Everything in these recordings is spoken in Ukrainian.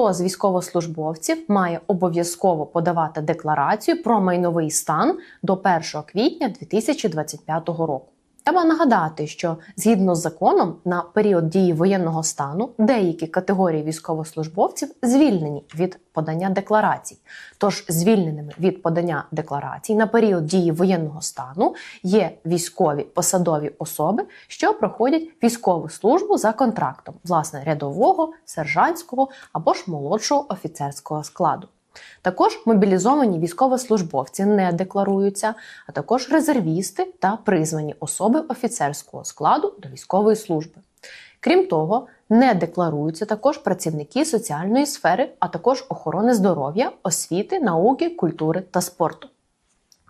Хто з військовослужбовців має обов'язково подавати декларацію про майновий стан до 1 квітня 2025 року. Треба нагадати, що згідно з законом на період дії воєнного стану деякі категорії військовослужбовців звільнені від подання декларацій. Тож звільненими від подання декларацій на період дії воєнного стану є військові посадові особи, що проходять військову службу за контрактом, власне, рядового, сержантського або ж молодшого офіцерського складу. Також мобілізовані військовослужбовці не декларуються, а також резервісти та призвані особи офіцерського складу до військової служби. Крім того, не декларуються також працівники соціальної сфери, а також охорони здоров'я, освіти, науки, культури та спорту.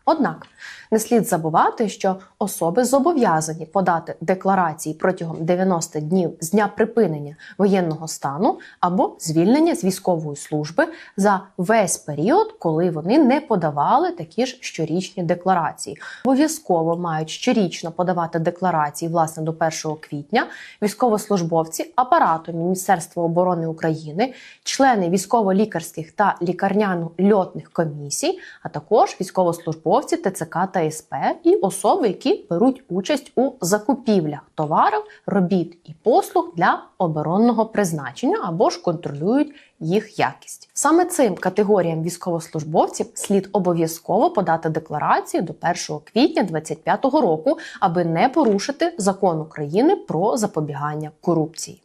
Однак не слід забувати, що особи зобов'язані подати декларації протягом 90 днів з дня припинення воєнного стану або звільнення з військової служби за весь період, коли вони не подавали такі ж щорічні декларації. Обов'язково мають щорічно подавати декларації власне до 1 квітня військовослужбовці апарату Міністерства оборони України, члени військово-лікарських та лікарняно-льотних комісій, а також військовослужбовці ТЦК та СП і особи, які беруть участь у закупівлях товарів, робіт і послуг для оборонного призначення або ж контролюють їх якість. Саме цим категоріям військовослужбовців слід обов'язково подати декларацію до 1 квітня 2025 року, аби не порушити закон України про запобігання корупції.